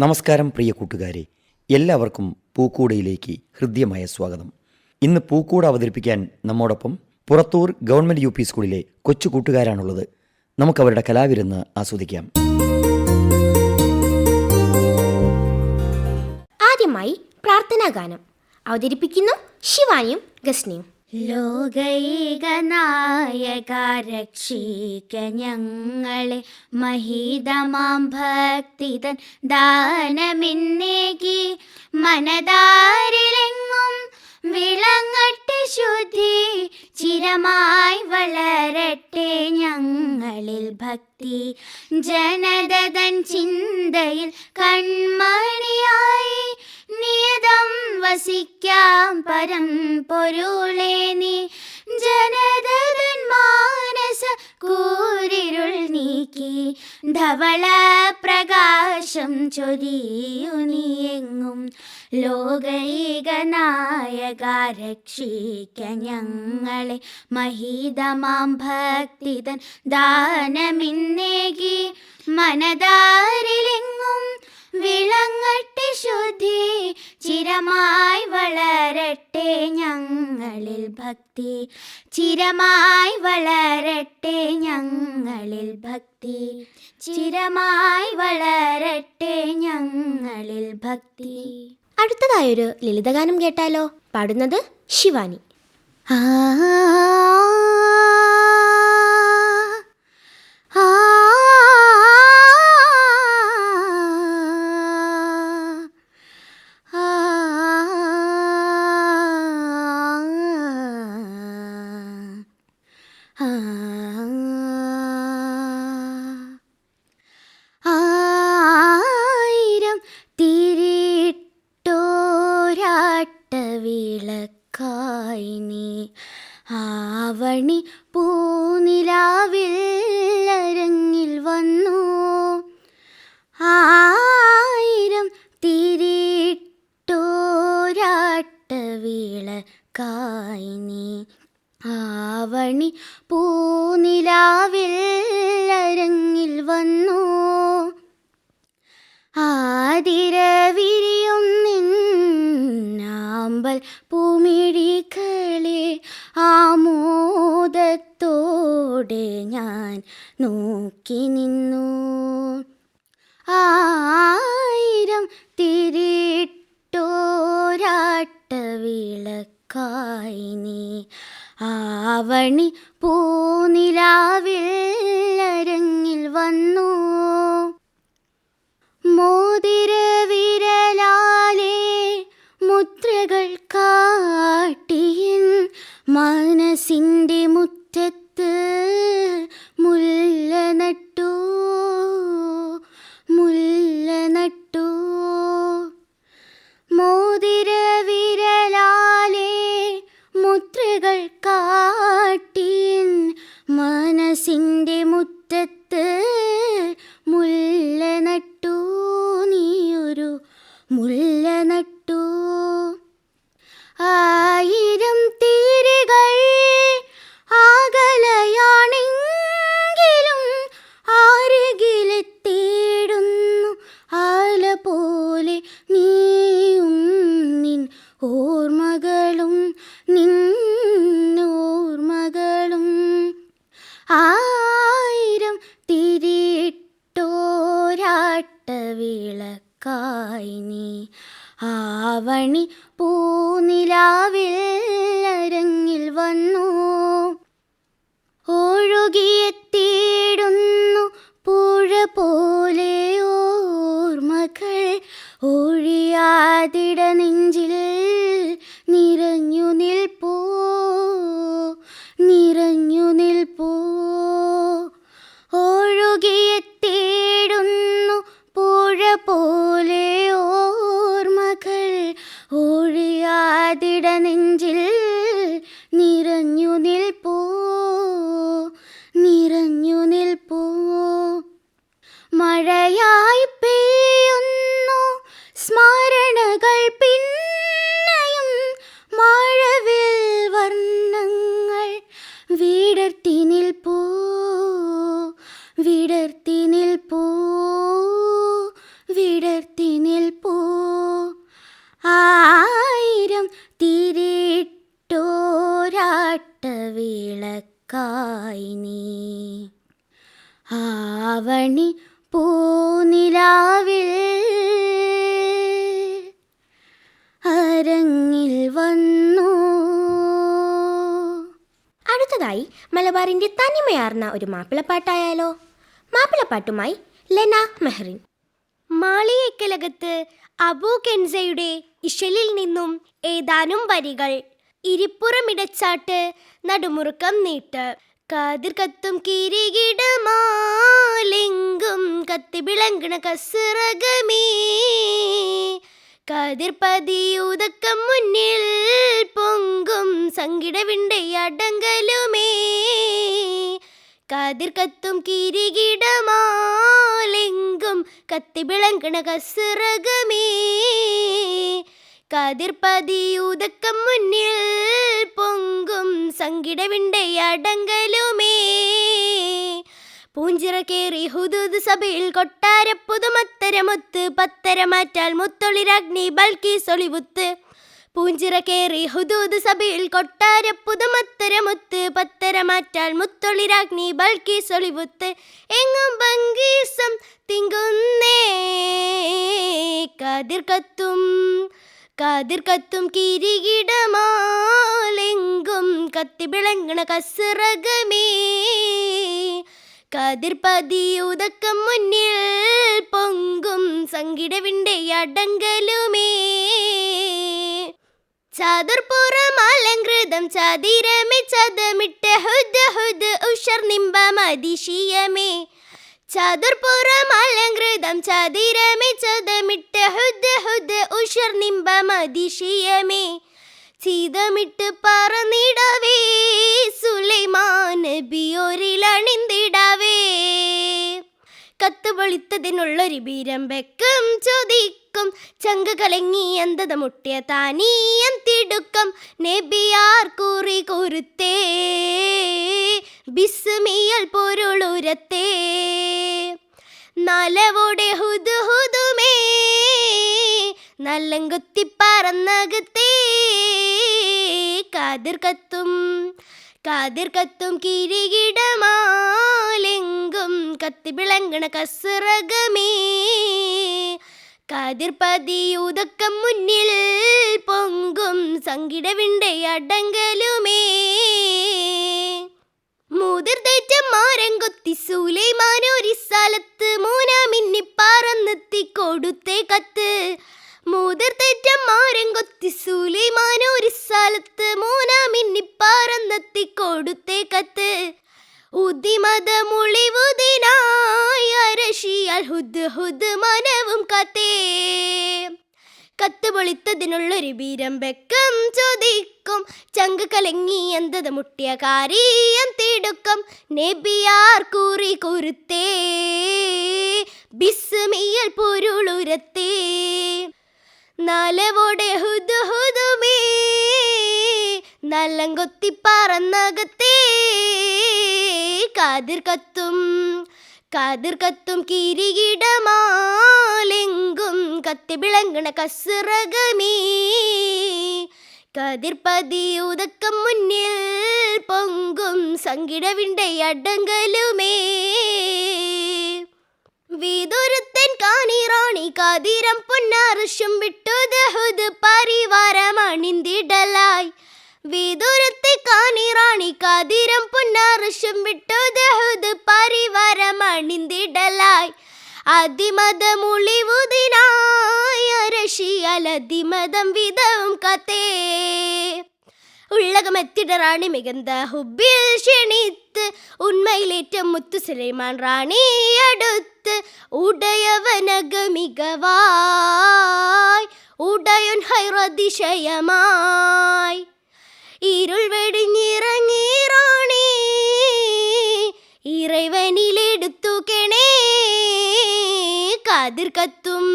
നമസ്കാരം പ്രിയ കൂട്ടുകാരെ. എല്ലാവർക്കും പൂക്കൂടയിലേക്ക് ഹൃദ്യമായ സ്വാഗതം. ഇന്ന് പൂക്കൂട അവതരിപ്പിക്കാൻ നമ്മോടൊപ്പം പുറത്തൂർ ഗവൺമെന്റ് യു പി സ്കൂളിലെ കൊച്ചു കൂട്ടുകാരാണുള്ളത്. നമുക്കവരുടെ കലാവിരുന്ന് ആസ്വദിക്കാം. ആദ്യമായി പ്രാർത്ഥനാ ഗാനം അവതരിപ്പിക്കുന്നു ശിവാനിയും ഗസ്നിയും. ലോകൈകനായക രക്ഷിക്ക ഞങ്ങളെ മഹീതമാം ഭക്തിതൻ ദാനമിന്നേകി. മനതാരിലെങ്ങും വിളങ്ങട്ടെ ശുദ്ധി ചിരമായി വളരട്ടെ ഞങ്ങളിൽ ഭക്തി. ജനതൻ ചിന്തയിൽ കൺമണിയായി നിയതം വസിക്കാം പരം പൊരുളേ നീ. ജനതൻ മാനസ കൂരിരുൾ നീക്കി. ധവള പ്രകാശം ചൊരിയു നീയെങ്ങും ലോകൈകനായക രക്ഷിക്ക ഞങ്ങളെ. മഹീതമാം ഭക്തിതൻ ദാനമിന്നേകി. മനതാരിലെങ്ങും വിളങ്ങട്ടെ ശുദ്ധി ചിരമായി വളരട്ടെ ഞങ്ങളിൽ ഭക്തി. ചിരമായി വളരട്ടെ ഞങ്ങളിൽ ഭക്തി. ചിരമായി വളരട്ടെ ഞങ്ങളിൽ ഭക്തി. അടുത്തതായൊരു ലളിതഗാനം കേട്ടാലോ. പാടുന്നത് ശിവാനി. ആ വിളക്കായി നീ ആവണി പൂനിലാവിൽ അരങ്ങിൽ വന്നു. ആതിരവിരിയും നിന്നാമ്പൽ പൂമിഴികളെ ആമോദത്തോടെ ഞാൻ നോക്കി നിന്നു. ആയിരം തിരിട്ടോരാട്ട വിളക്കായി നീ ആവണി പൂനിലാവിൽ അരങ്ങിൽ വന്നു. മോതിര വിരലാലേ മുദ്രകൾ കാട്ടിയൻ മനസിന്റെ മുറ്റത്ത് വിളക്കായി നീ. ആവണി പൂനിലാവിൽ അരങ്ങിൽ വന്നു. അടുത്തതായി മലബാറിന്റെ തനിമയാർന്ന ഒരു മാപ്പിളപ്പാട്ടായാലോ? മാപ്പിളപ്പാട്ടുമായി ലെന മെഹറിൻ. മാളിയേക്കലകത്ത് അബു കെൻസയുടെ ഇഷലിൽ നിന്നും ഏതാനും വരികൾ ഇരിപ്പുറമിടച്ചാട്ട് നടുമുറുക്കം നീട്ട്. കാതിർ കത്തും കിരീകിടമാലെങ്കും കത്തി വിളങ്ങണ കസിറകമേ കാതിർ പതിയൂതക്കം മുന്നിൽ പൊങ്കും സങ്കിട അടങ്കലുമേ. കാതിർ കത്തും കിരീകിടമാലെങ്കും കത്തി വിളങ്ങണ കസിറകമേ കതിർ പതിയുതക്കം മുന്നിൽ പൊങ്കും സങ്കിടവിണ്ടേ അടങ്കലുമേ. പൂഞ്ചിറ കേറി ഹുദൂദ് സഭയിൽ കൊട്ടാര പുതുമത്തരമൊത്ത് പത്തര മാറ്റാൽ മുത്തൊളിരഗ്നി ബൽക്കി സൊളിവുത്ത്. പൂഞ്ചിറ കേറി ഹുദൂദ് സഭയിൽ കൊട്ടാര പുതുമത്തരമൊത്ത് പത്തര മാറ്റാൽ മുത്തൊളിരഗ്നി ബൽക്കി സൊളിവുത്ത്. എങ്ങും ബംഗീസം തിങ്കുന്നേ കതിർ കത്തും കതിർ കത്തും കിരികിടമാലെങ്കും കത്തി വിളങ്ങണ കസിറകമേ. കതിർ പതിയുതക്കം മുന്നിൽ പൊങ്കും സങ്കിടവിന്റെ അടങ്കലുമേ. ചതുർപുറം അലങ്കൃതം ചതിരമേ ചതമിട്ട് ഹുദ് ഹുദ് ഉഷർ നിമ്പം അതിശയമേ ചതുർപുറം അലങ്കൃതം ചതിരമേ ചതമിട്ട് ഹുദ് ഹുദ് ഉഷർ നിമ്പം അതിശയമേ ചീതമിട്ട് പറന്നിടവേ സുലൈമാൻ ബിയോരിലണിന്തിടവേ കത്തുപൊളിത്തതിനുള്ളൊരു ബീരം ചോദിക്കും ചങ്ക് കലങ്ങി എന്തത് മുട്ടിയ താനീയം തിടുക്കം. നെബിയാർ കൂറി കുരുത്തേ ബിസ്മിയൽ പൊരുളുരത്തേ. നലവോടെ ഹുദു ഹുദുമേ നല്ലങ്കുത്തി പറന്നകത്തേ. കാതിർ കത്തും കാതിർ കത്തും കിരികിടമാലെങ്കും കത്തി വിളങ്ങണ കസിറകമേ കാതിർ പതിയുതക്കം മുന്നിൽ പൊങ്കും സങ്കിടവിണ്ടേ കാര്യം തിടുക്കം നെബിയാർ കൂറി കുരുത്തേ ബിസ്മിയൽ പൊരുളുരത്തേ. നലവോടെ ഹുദു ഹുദുമേ നല്ലം കൊത്തി പറന്നകത്തേ. കാതിർ കത്തും കാതിർ കത്തും കിരീകിടമാലെങ്കും കത്തി വിളങ്ങണ കസിറകമേ കതിർ പതിയുതക്കം മുന്നിൽ പൊങ്കും സങ്കിടവിന്റെ അടങ്കലുമേ. വിതുരുത്തൻ കാണിറാണി കാതിരം പൊന്നാറുഷും വിട്ടുദഹുദ് പരിവാരമണിന്തിടലായി. വിതുരത്തെ കാണിറാണി കാതിരം പൊന്നാറുഷും വിട്ടുദഹുദ് പരിവാരമണിന്തിടലായി. അതിമതമുളിവുതിനായ രഷിയലതിമതം വിധവും കത്തേ. ഉള്ളകമെത്തിട റാണി മികന്ത ഹുബിൽ ക്ഷണിത്ത് ഉണ്മയിലേറ്റം മുത്തു സുലൈമാൻ റാണി അടുത്ത്. ഉടയവനഗമികവായ് ഉടയൻ ഹൈറതിശയമായി. ഇരുൾ വെടിഞ്ഞിറങ്ങി റാണി ഇറവനിലെടുത്തു കെണേ. കാതിർ കത്തും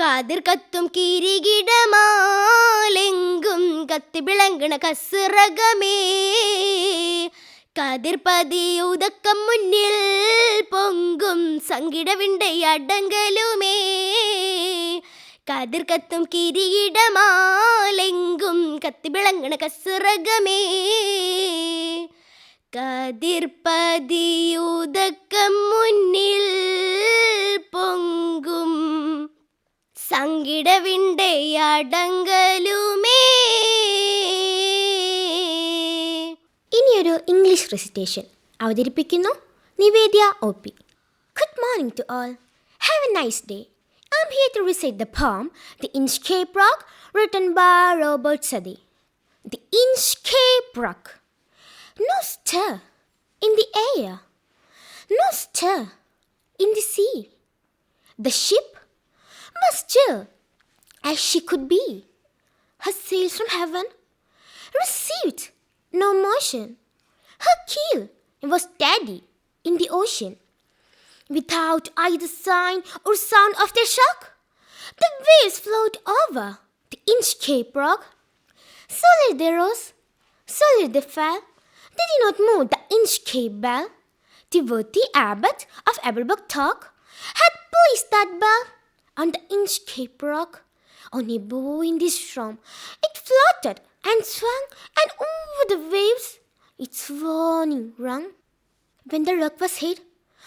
കാതിർ കത്തും കിരികിടമാലെങ്കും കത്തി വിളങ്ങണ കസുറകമേ. കതിർ ഉദക്കം മുന്നിൽ പൊങ്കും സങ്കിടവിണ്ട അടങ്കലുമേ കതിർ കത്തും കിരീടമാലെങ്കും കത്തി വിളങ്ങണ കസുറകമേ. കതിർപതി ഉദക്കം മുന്നിൽ പൊങ്കും. സങ്കിടവിണ്ട അടങ്കലുമേ ഇനിയൊരു ഇംഗ്ലീഷ് റെസിറ്റേഷൻ അവതരിപ്പിക്കുന്നു Nivedya O P. Good morning to all have a nice day I'm here to recite the poem the Inchcape Rock written by Robert Southey the Inchcape Rock No stir in the air, no stir in the sea. The ship was still as she could be. Her sails from heaven received no motion. Her keel was steady in the ocean. Without either sign or sound of their shock, the waves flowed over the inch Inchcape rock. Slowly they rose, slowly they fell. They did not move the Inchcape bell. The worthy abbot of Aberbuck Talk had placed that bell on the Inchcape rock. On a bow in this storm, it floated and swung, and over the waves its warning rung. When the rock was hit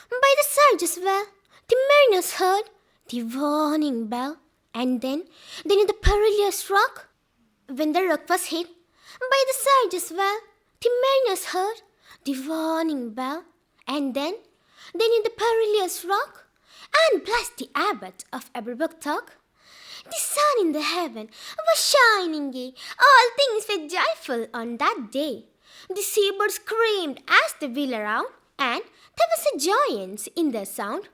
by the surge as well, the mariners heard the warning bell, and then, then in the perilous rock, when the rock was hit by the surge as well, the mariners heard the warning bell, and then, then in the perilous rock, and blessed the abbot of Aberbuck The sun in the heaven was shining gay. All things were joyful on that day. The seabirds screamed as they wheeled around, and there was a joyance in their sound.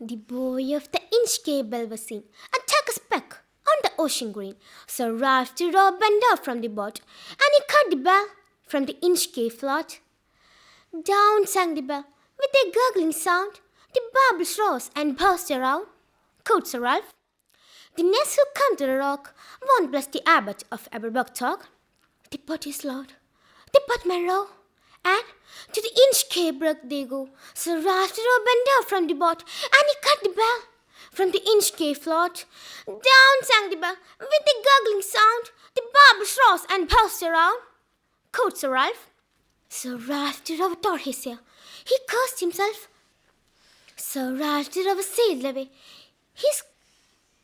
The boy of the Inchcape bell was seen, a a speck on the ocean green. So Ralph the rope bent off from the boat, and he cut the bell from the Inchcape float. Down sang the bell with a gurgling sound. The bubbles rose and burst around. Quoth Sir Ralph. The nest who come to the rock won't bless the abbot of Aberbuck The pot is loud, the pot may row, and to the Inchcape brook they go. So Ralph the rope bent down from the boat, and he cut the bell from the Inchcape float. Down sang the bell with a gurgling sound. The bubbles rose and burst around. Quoth Sir Ralph. So Ralph the rope tore his hair. He cursed himself. Sir Ralph did have a sail away. He's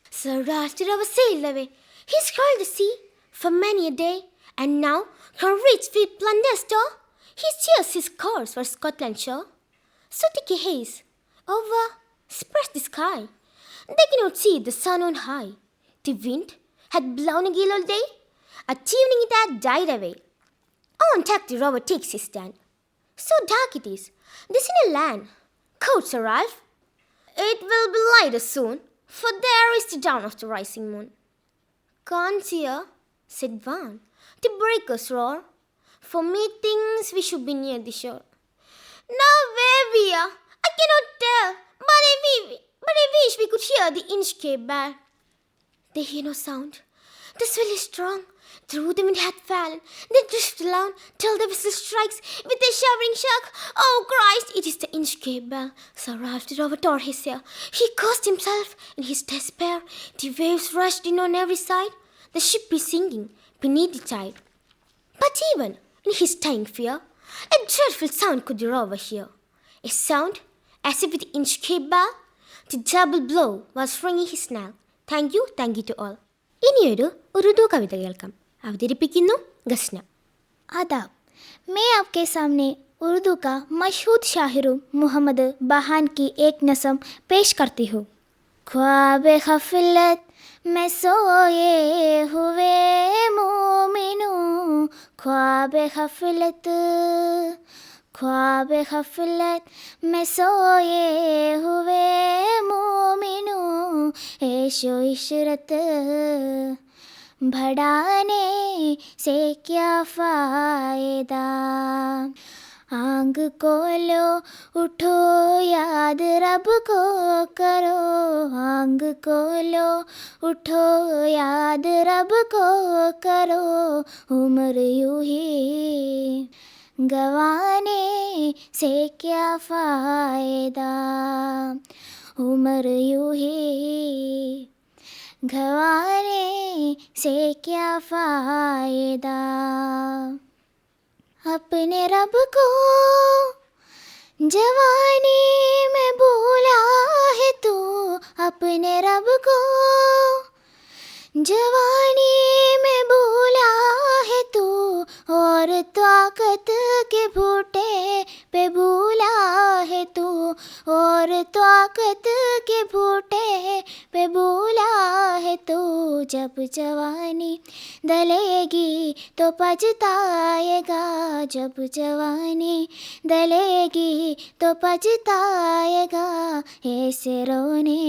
Sir Ralph did have a sail away. He scrolled the sea for many a day, and now can reach with plunder store. He steers his course for Scotland shore. So thick a haze over spreads the sky. They cannot see the sun on high. The wind had blown a gale all day. At evening it had died away. On deck the rover takes his stand. So dark it is, this in a land. Quoth Sir Ralph. It will be lighter soon, for there is the dawn of the rising moon. Can't hear, said Van. The breakers roar. For methinks we should be near the shore. Now where we are, I cannot tell, but I, we, but I wish we could hear the Inchcape bell. They hear no sound. The swell is strong. Through the wind had fallen. They drifted along till the vessel strikes with a shivering shock. Oh Christ! It is the Inchcape bell. Sir Ralph did overtore his sail. He cursed himself in his despair. The waves rushed in on every side. The ship is sinking beneath the tide. But even in his dying fear, a dreadful sound could rover overheard. A sound as if with the Inchcape bell, the double blow was ringing his knell. Thank you, thank you to all. ഇനിയൊരു ഉറുദു കവിത കേൾക്കാം അവതരിപ്പിക്കുന്നു ഗസ്ന आदाब मैं आपके सामने उर्दू का मशहूर शाहिर मोहम्मद बहान की एक नज़म पेश करती हूँ ख्वाब गफलत में सोए हुए मोमिनू ख्वाब गफलत ख्वाब गफलत में सोए हुए मोमिनू ऐशो इशरत बढ़ाने से क्या फ़ायदा आंग खोलो उठो याद रब को करो आंग खोलो उठो याद रब को करो उम्र यूं ही گوانے سے کیا فائدہ عمر یوں ہی گوانے سے کیا فائدہ اپنے رب کو جوانی میں بولا ہے تو اپنے رب کو جوانی میں بولا ہے تو اور طاقت کے بھوٹے پہ بھولا ہے تو، اور طاقت کے بھوٹے پہ بھولا ہے تو۔ جب جوانی دلے گی تو پجتائے گا۔ جب جوانی دلے گی تو پجتائے گا۔ ایسے رونے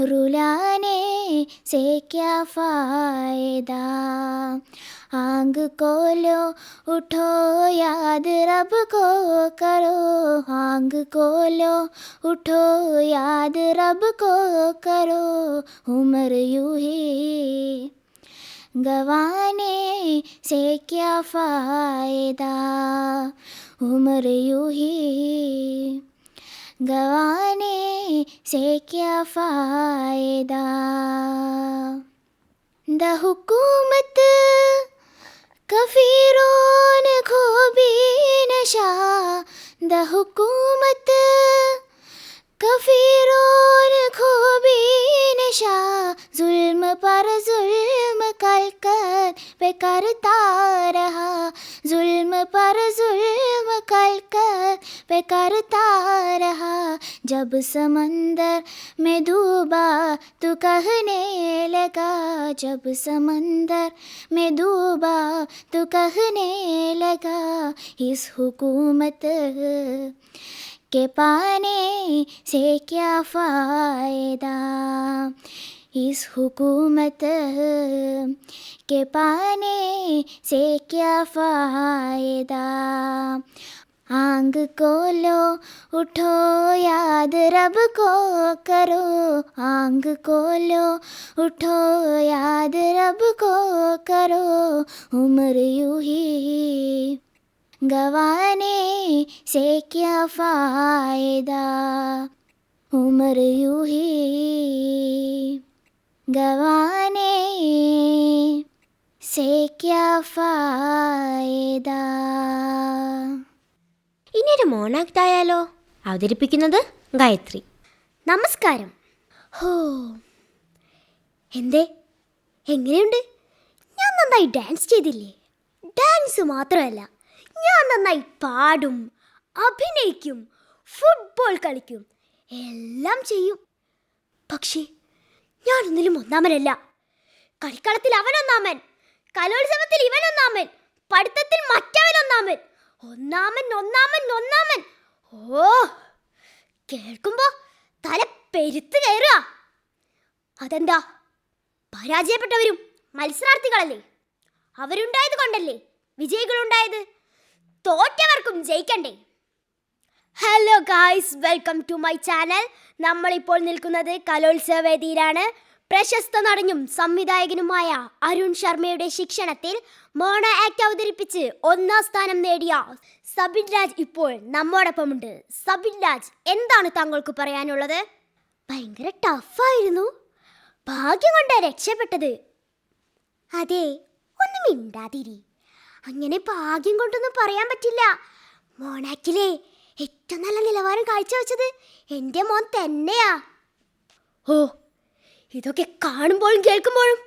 रुलाने से क्या फ़ायदा आंग खोलो उठो याद रब को करो आंग खोलो उठो याद रब को करो उम्र यूं ही गवाने से क्या फ़ायदा उम्र यूं ही गवाने से क्या फ़ायदा द हुकूमत कफ़ीरों को भी नशा द हुकूमत کفیرون کو بھی نشا ظلم پر ظلم کلکت پہ کرتا رہا۔ ظلم پر ظلم کلکت پہ کرتا رہا۔ جب سمندر میں ڈوبا تو کہنے لگا، جب سمندر میں ڈوبا تو کہنے لگا، اس حکومت کے پانے سے کیا فائدہ اس حکومت کے پانے سے کیا فائدہ آنگ کو لو اٹھو یاد رب کو کرو آنگ کو لو اٹھو یاد رب کو کرو عمر یوں ہی गवाने से क्या फ़ायदा उम्र यूं ही गवाने से क्या फ़ायदा ഇനിയൊരു മോണാക്ട് ആയാലോ അവതരിപ്പിക്കുന്നത് ഗായത്രി നമസ്കാരം ഹോ എന്തേ എങ്ങനെയുണ്ട് ഞാൻ നന്നായി ഡാൻസ് ചെയ്തില്ലേ ഡാൻസ് മാത്രമല്ല ഞാൻ നന്നായി പാടും അഭിനയിക്കും ഫുട്ബോൾ കളിക്കും എല്ലാം ചെയ്യും. പക്ഷേ ഞാനൊന്നിലും ഒന്നാമനല്ല. കളിക്കളത്തിൽ അവനൊന്നാമൻ കലോത്സവത്തിൽ ഇവനൊന്നാമൻ പഠിത്തത്തിൽ മറ്റവനൊന്നാമൻ ഒന്നാമൻ ഒന്നാമൻ ഒന്നാമൻ. ഓ കേൾക്കുമ്പോ തല പെരുത്ത് കയറുക. അതെന്താ? പരാജയപ്പെട്ടവരും മത്സരാർത്ഥികളല്ലേ? അവരുണ്ടായത് കൊണ്ടല്ലേ? വിജയികളുണ്ടായത്? തോറ്റവർക്കും ജയിക്കണ്ടേ. Hello guys welcome to my channel നമ്മളിപ്പോൾ നിൽക്കുന്നത് കലോത്സവ വേദിയിലാണ്. പ്രശസ്ത നടനും സംവിധായകനുമായ അരുൺ ശർമ്മയുടെ ശിക്ഷണത്തിൽ മോണ ആക്ട് അവതരിപ്പിച്ച് ഒന്നാം സ്ഥാനം നേടിയ സബിൻ രാജ് ഇപ്പോൾ നമ്മോടൊപ്പമുണ്ട്. സബിൻ രാജ് എന്താണ് താങ്കൾക്ക് പറയാനുള്ളത്? ഭയങ്കര ടഫായിരുന്നു ഭാഗ്യം കൊണ്ടാ രക്ഷപ്പെട്ടത്. അതെ ഒന്നും മിണ്ടാതിരി. അങ്ങനെ ഭാഗ്യം കൊണ്ടൊന്നും പറയാൻ പറ്റില്ല. മോണാക്കിലെ ഏറ്റവും നല്ല നിലവാരം കാഴ്ചവെച്ചത് എന്റെ മോൻ തന്നെയാ. ഓ ഇതൊക്കെ കാണുമ്പോഴും കേൾക്കുമ്പോഴും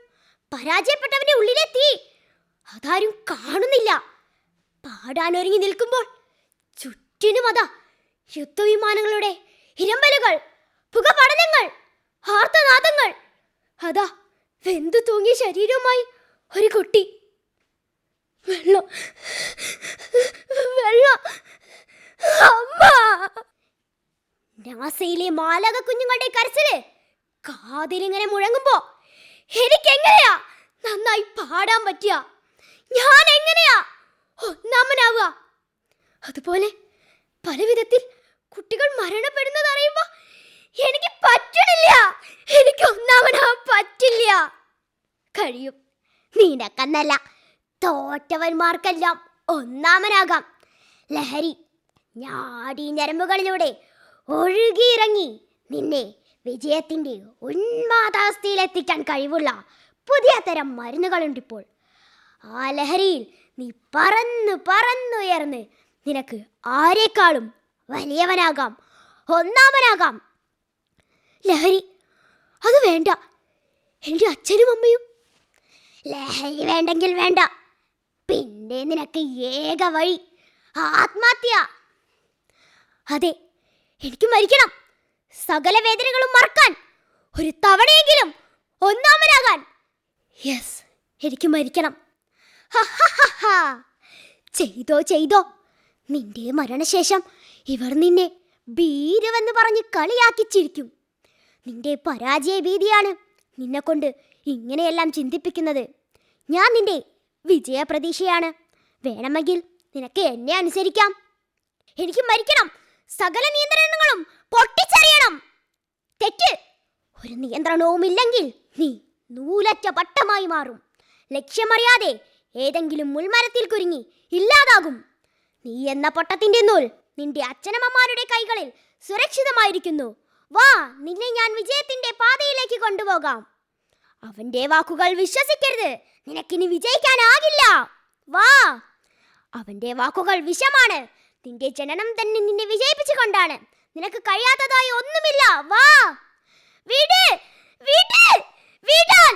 പരാജയപ്പെട്ടവന്റെ ഉള്ളിലെത്തി. അതാരും കാണുന്നില്ല. പാടാനൊരുങ്ങി നിൽക്കുമ്പോൾ ചുറ്റിനും അതാ യുദ്ധവിമാനങ്ങളുടെ ഇരമ്പലുകൾ പുകപടലങ്ങൾ ആർത്തനാദങ്ങൾ. അതാ വെന്തു തൂങ്ങിയ ശരീരവുമായി ഒരു കുട്ടി വെള്ളം. വെള്ളം. അമ്മ. നാസയിലെ മാലക കുഞ്ഞുങ്ങളുടെ കരച്ചിൽ കാതിലിങ്ങനെ മുഴങ്ങുമ്പോ എനിക്ക് എങ്ങനെയാ നന്നായി പാടാൻ പറ്റിയ? ഞാൻ എങ്ങനെയാ ഒന്നാമനാവുക? അതുപോലെ പല വിധത്തിൽ കുട്ടികൾ മരണപ്പെടുന്നത് അറിയുമ്പോ എനിക്ക് പറ്റണില്ല. എനിക്ക് ഒന്നാമനാവാൻ പറ്റില്ല. കഴിയും. നിനക്കെന്നല്ല തോറ്റവന്മാർക്കെല്ലാം ഒന്നാമനാകാം. ലഹരി ഞാടി ഞരമ്പുകളിലൂടെ ഒഴുകിയിറങ്ങി നിന്നെ വിജയത്തിന്റെ ഉന്മാദാവസ്ഥയിലെത്തിക്കാൻ കഴിവുള്ള പുതിയ തരം മരുന്നുകളുണ്ടിപ്പോൾ. ആ ലഹരിയിൽ നീ പറന്നു പറന്നുയർന്ന് നിനക്ക് ആരെക്കാളും വലിയവനാകാം ഒന്നാമനാകാം. ലഹരി അത് വേണ്ട. എന്റെ അച്ഛനും അമ്മയും. ലഹരി വേണ്ടെങ്കിൽ വേണ്ട. പിന്നെ നിനക്ക് ഏക വഴി ആത്മഹത്യ. അതെ എനിക്ക് മരിക്കണം. സകല വേദനകളും മറക്കാൻ ഒരു തവണയെങ്കിലും ഒന്നാമനാകാൻ. യെസ് എനിക്ക് മരിക്കണം. ചെയ്തോ ചെയ്തോ. നിന്റെ മരണശേഷം ഇവർ നിന്നെ ഭീരുവെന്ന് പറഞ്ഞ് കളിയാക്കിച്ചിരിക്കും. നിന്റെ പരാജയ ഭീതിയാണ് നിന്നെക്കൊണ്ട് ഇങ്ങനെയെല്ലാം ചിന്തിപ്പിക്കുന്നത്. ഞാൻ നിന്റെ വിജയപ്രതീക്ഷയാണ്. വേണമെങ്കിൽ നിനക്ക് എന്നെ അനുസരിക്കാം. എനിക്ക് മരിക്കണം. സകല നിയന്ത്രണങ്ങളും പൊട്ടിച്ചെറിയണം. തെറ്റ്. ഒരു നിയന്ത്രണവും ഇല്ലെങ്കിൽ നീ നൂലറ്റ പട്ടമായി മാറും. ലക്ഷ്യമറിയാതെ ഏതെങ്കിലും മുൾമരത്തിൽ കുരുങ്ങി ഇല്ലാതാകും. നീ എന്ന പൊട്ടത്തിന്റെ നൂൽ നിന്റെ അച്ഛനമ്മമാരുടെ കൈകളിൽ സുരക്ഷിതമായിരിക്കുന്നു. വാ നിന്നെ ഞാൻ വിജയത്തിന്റെ പാതയിലേക്ക് കൊണ്ടുപോകാം. അവന്റെ വാക്കുകൾ വിശ്വസിക്കരുത്. നിനക്കിനി വിജയിക്കാനാകില്ല. വാ. അവന്റെ വാക്കുകൾ വിഷമാണ്. നിന്റെ ജനനം തന്നെ നിന്നെ വിജയിപ്പിച്ചു കൊണ്ടാണ് നിനക്ക് കഴിയാത്തതായി ഒന്നുമില്ല. വാ. വീട്. വീട്. വീടാൻ.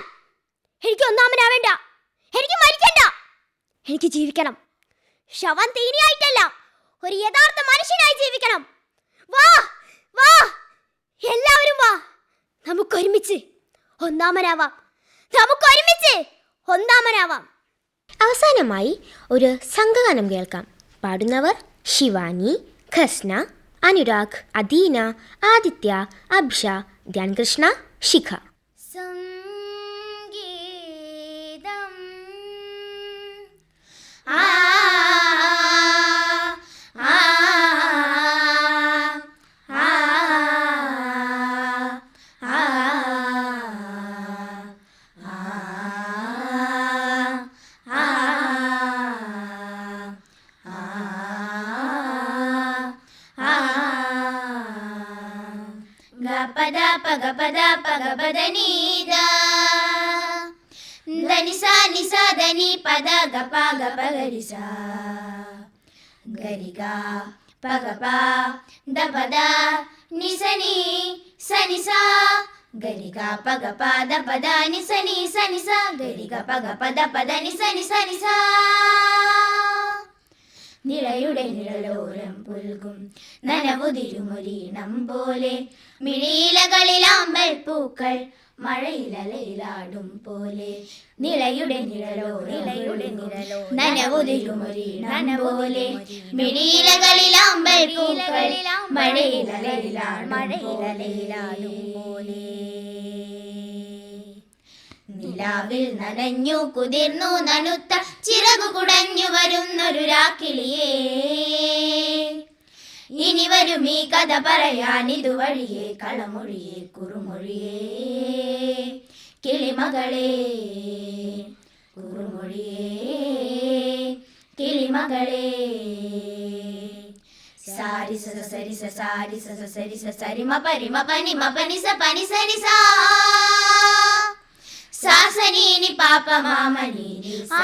എനിക്ക് ഒന്നാമനാവേണ്ട. എനിക്ക് മരിക്കണ്ട. എനിക്ക് ജീവിക്കണം. ശവം തീനിയായിട്ടല്ല. ഒരു യഥാർത്ഥ മനുഷ്യനായി ജീവിക്കണം. വാ. വാ. എല്ലാവരും വാ. നമുക്കൊരുമിച്ച് ഒന്നാമനാവാം. നമുക്കൊരുമിച്ച് ഒന്നാമനാവാം അവസാനമായി ഒരു സംഘഗാനം കേൾക്കാം. പാടുന്നവർ ശിവാനി ഖസ്ന അനുരാഗ് അദീന ആദിത്യ അബ്ഷ ധ്യാൻകൃഷ്ണ ശിഖ. పదనీదా ధనిసా నిసాదని పద గప గప గరిసా. గరిగా పగప దపద నిసని సనిసా గరిగా పగప దపద నిసని సనిసా గరిగా పగప దపద నిసని సనిసా നിഴയുടെ നിഴലോരം പുൽകും. നനവുതിരുമൊരീണം പോലെ മിഴിയിലകളിലാമ്പൽ പൂക്കൾ മഴയിലലയിലാടും പോലെ. നിളയുടെ നിഴലോ നിളയുടെ നിഴലോ നനവുതിരുമൊരീണം പോലെ മിഴിയിലകളിലാമ്പൽ പൂക്കൾ മഴയിലലയിലാടും മഴയിലലയിലാടും പോലെ. നിലാവിൽ നനഞ്ഞു കുതിർന്നു നനുത്ത ചിറകു കുടഞ്ഞു വരുന്നൊരു രാക്കിളിയേ. ഇനി വരും ഈ കഥ പറയാൻ ഇതുവഴിയേ കളമൊഴിയേ കുറുമൊഴിയേ. കിളിമകളെ കുറുമൊഴിയേ. കിളിമകളെ സാരി സ സരി സാരി സ സരി സ സരി മ പരി മ പനി സാ പാപ മാമണി സാ.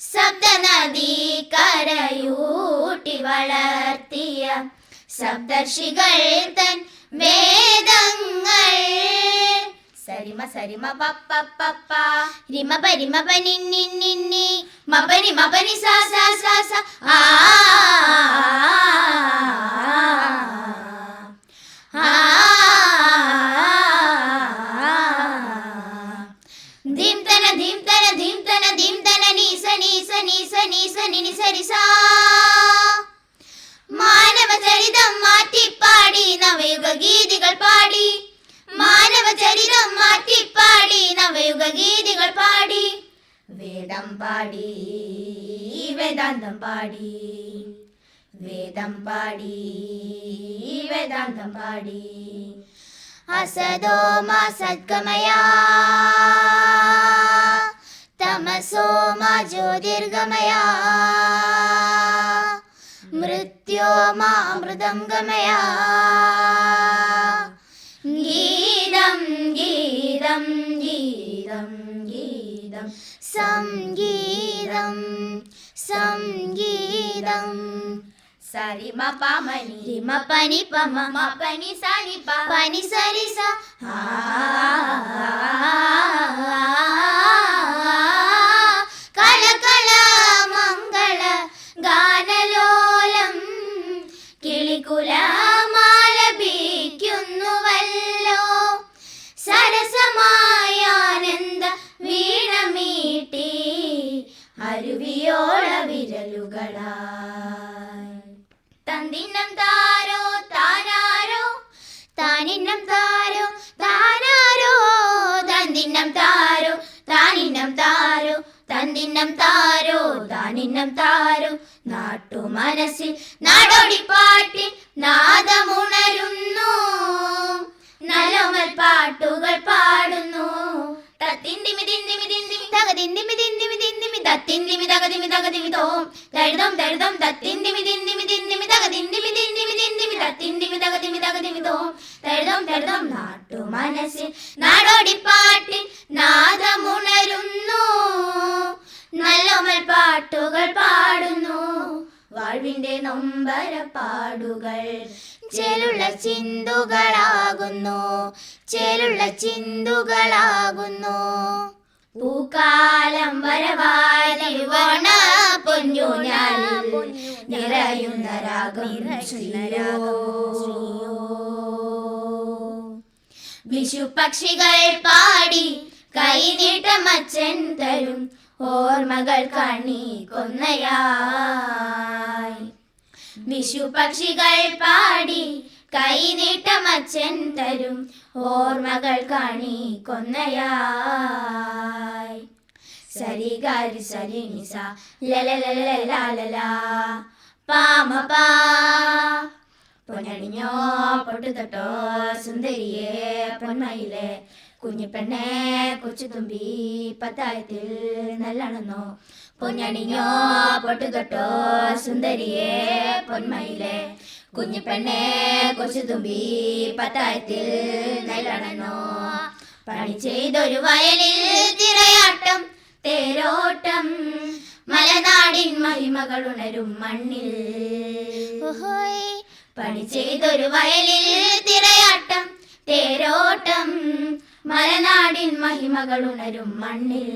ശബ്ദനദി കരയൂട്ടി വളർത്തിയ സപ്തർഷികൾ തൻ വേദങ്ങൾ. സരിമ സരിമ പപ്പ പപ്പ രിമ പരിമ പനി നിന്നി മപരി മപനി സാ സാ സാ സാ. ആ. സരിസാ. മാനവ ചരിതം മാറ്റിപ്പാടി നവയുഗ ഗീതികൾ പാടി. മാനവ ചരിതം മാറ്റിപ്പാടി നവയുഗ ഗീതികൾ പാടി. വേദം പാടി വേദാന്തം പാടി. വേദം പാടി വേദാന്തം പാടി. അസദോ മാ സദ്ഗമയാ തമസോ ജ്യോതിർഗമയ ജ്യോതിർഗമയാ മൃത്യോ മാ അമൃതം ഗമയാ ഗീതം ഗീതം ഗീതം ഗീതം സംഗീതം സംഗീതം ഗാനലോലം കിളികുലമാലപിക്കുന്നുവല്ലോ സരസമായാനന്ദ വീണമീട്ടി അരുവിയോള വിരലുകളായി തന്തിന്നം താരോ താനാരോ? താനിന്നം താരോ താനാരോ? തന്തിന്നം താരോ താനിന്നം താരോ? തന്തിന്നം താരോ താനിന്നം താരോ? നാട്ടു മനസ്സിൽ നാടോടിപ്പാട്ടിൽ നാദമുണരുന്നു. നലോമൽ പാട്ടുകൾ പാടുന്നു. തത്തിന്തിമി തിന്തിമി തിന്തിമി തകതിന്തിമി തിന്തിമി തിന്തിമി തത്തിന്തിമി തകതിമി തകതിമി തോം ദരിതം ദരിതം തത്തിന്തിമി തിന്തിമി തിന്തിമി തകതിന്തിമി നാദമുണരുന്നു. നല്ലോമൽ പാട്ടുകൾ പാടുന്നു. വാഴ്വിന്റെ നൊമ്പര പാടുകൾ ചേലുള്ള ചിന്തുകളാകുന്നു. ചേലുള്ള ചിന്തുകളാകുന്നു. പൂക്കാലം വരവായി പൊഞ്ഞു ഞാൻ നിറയുന്ന രാഗം വിഷു പക്ഷികൾ പാടി കൈനീട്ടമച്ചൻ തരും. ഓർമ്മകൾ കണി കൊന്നയായി. വിഷു പക്ഷികൾ പാടി കൈനീട്ടമച്ചൻ തരും ഓർമ്മകൾ കണി കൊന്നയായി. സരി ഗരി സരി നിസ ലലലലലാലല പാമ പാ. പൊന്നണിഞ്ഞോ പൊട്ടുതൊട്ടോ സുന്ദരിയെ പൊന്മയിലെ കുഞ്ഞിപ്പെണ്ണെ കൊച്ചുതുമ്പി പത്തായത്തിൽ നല്ലണെന്നോ. പൊന്നണിഞ്ഞോ പൊട്ടുതൊട്ടോ സുന്ദരിയെ പൊന്മയിലെ. കുഞ്ഞിപ്പെണ്ണെ കൊച്ചുതുമ്പി പത്തായത്തിൽ നല്ലണെന്നോ. പണി ചെയ്തൊരു വയലിൽ തിരയാട്ടം തേരോട്ടം മലനാടിൻ മഹിമകൾ ഉണരും മണ്ണിൽ. പണി ചെയ്തൊരു വയലിൽ തിരയാട്ടം തേരോട്ടം മലനാടിൻ മഹിമകൾ ഉണരും മണ്ണിൽ.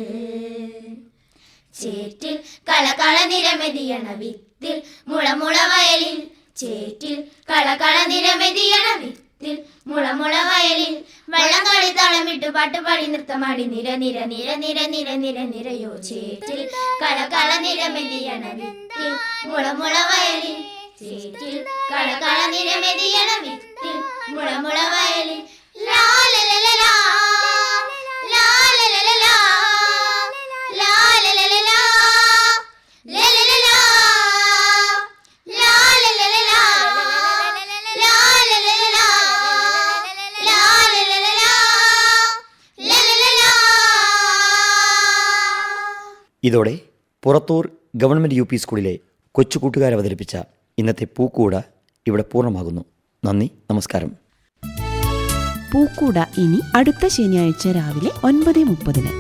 ചേറ്റിൽ കളകള നിരമെതിയണ വിത്തിൽ മുളമുള വയലിൽ ചേറ്റിൽ കളകള നിരമെതിയണ വിത്തിൽ മുളമുള വയലിൽ വെള്ളം കളി തളമിട്ട് പാട്ടുപാടി നൃത്തമാടി നിര നിര നിര നിര നിര നിര നിരയോ. ചേറ്റിൽ കളകള നിരമെതിയണ വിത്തിൽ മുളമുള വയലിൽ ചേറ്റിൽ കളകള നിരമെതിയണ വിത്തിൽ മുളമുള വയലിൽ ഇതോടെ പുറത്തൂർ ഗവൺമെന്റ് യു പി സ്കൂളിലെ കൊച്ചു കൂട്ടുകാർ അവതരിപ്പിച്ച ഇന്നത്തെ പൂക്കൂട ഇവിടെ പൂർണമാകുന്നു നന്ദി നമസ്കാരം പൂക്കൂട ഇനി അടുത്ത ശനിയാഴ്ച രാവിലെ ഒൻപത് മുപ്പതിന്.